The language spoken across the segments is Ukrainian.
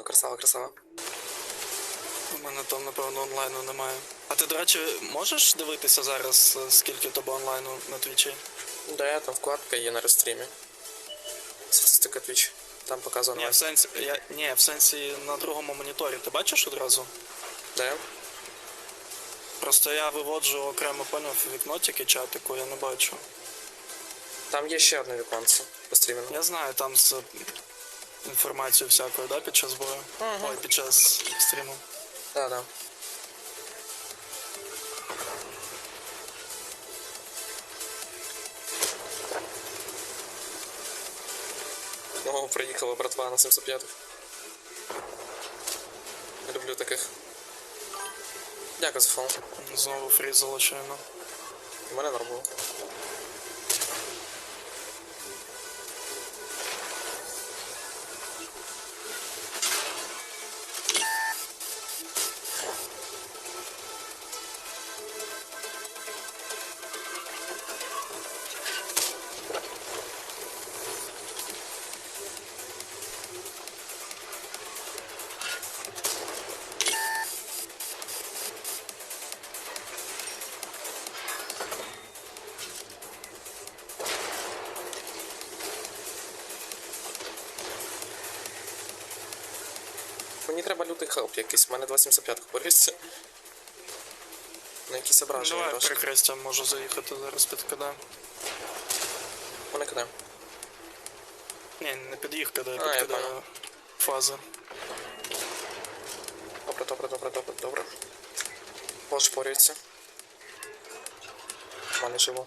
Ну, красава, красава. У мене там, напевно, онлайну немає. А ти, до речі, можеш дивитися зараз, е, скільки у тебе онлайну на твічі? Да, там вкладка є на рестрімі. Статистика Twitch. Там показано. Ні, в сенсі, я, ні, в сенсі на другому моніторі. Ти бачиш одразу? Да. Просто я виводжу окремо поняв вікно тільки чатику, я не бачу. Там є ще одне віконце по стрімінгу. Я знаю, там з інформацією всякою, да, під час бою? Ага. Ой, під час стріму. Да, да. О, приїхала братва на 705. Люблю таких. Дякую за фон. Знову фрізало щойно. У мене норм було. Мені треба лютий хелп якийсь, у мене 275 борються. На якісь ображення Давай трошки. перехрестя можу заїхати зараз під КД. Вони кидаємо. Ні, не під їх КД, А, під КД понял. фази. Добре, добре, добре, добре, добре. Пошпорюється. В мене живо.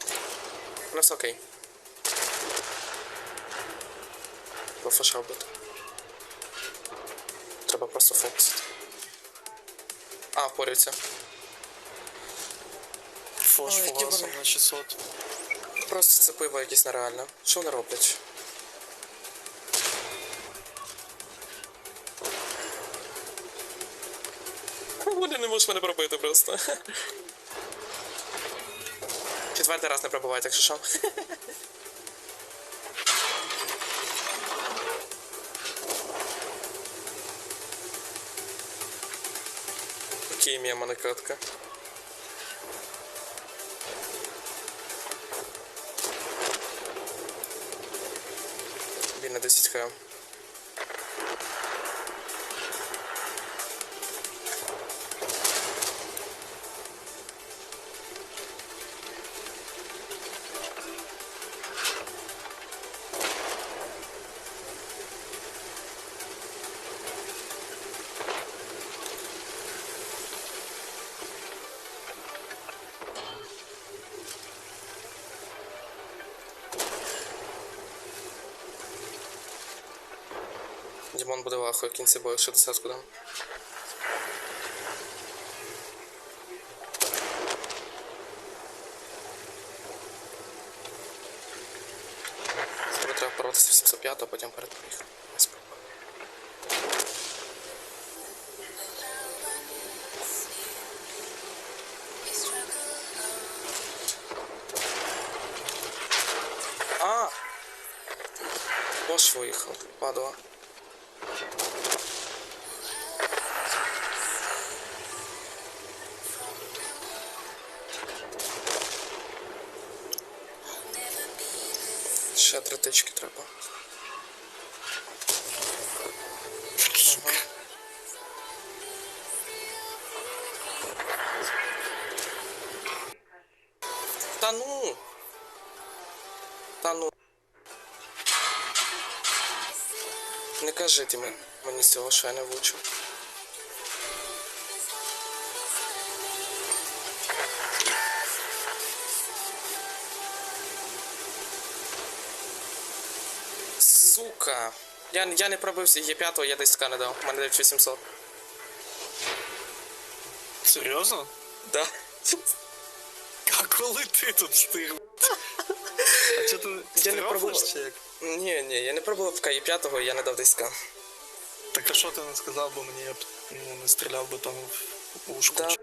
Ну все окей. Профеша вбити. Треба просто фокусити. А, впорюється. Фош Ой, фугасом на 600. Просто це пиво якесь нереальне. Що вони роблять? Вони не можуть мене пробити просто. Четвертий раз не пробувають, якщо що. Хімія монокатка катка. Він на 10 хм. Дімон буде вахою в кінці бою, 60 куди. Скоро треба боротися в 705, а потім перед їх. А! Бош виїхав, падала. Ще три тички треба. Ага. Та ну! Ну. Не кажи ти мені, мені цього, що я не влучив. Сука. Я, я не пробився, є п'ятого, я десь ска дав. У мене 9800. Серйозно? Да. А коли ти тут встиг? А чи ти Я не пробував. чи як? Ні, ні, я не пробував в КАІ п'ятого, я не дав десь ска. Так а що ти не сказав, бо мені я б ну, не стріляв би там в ушку. Да.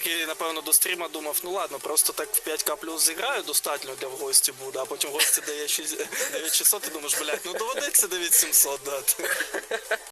Такий, напевно, до стріма думав, ну ладно, просто так в 5к плюс зіграю, достатньо для в гості буде, а потім в гості дає 6 9600, ти думаєш, блядь, ну доведеться 9700 дати.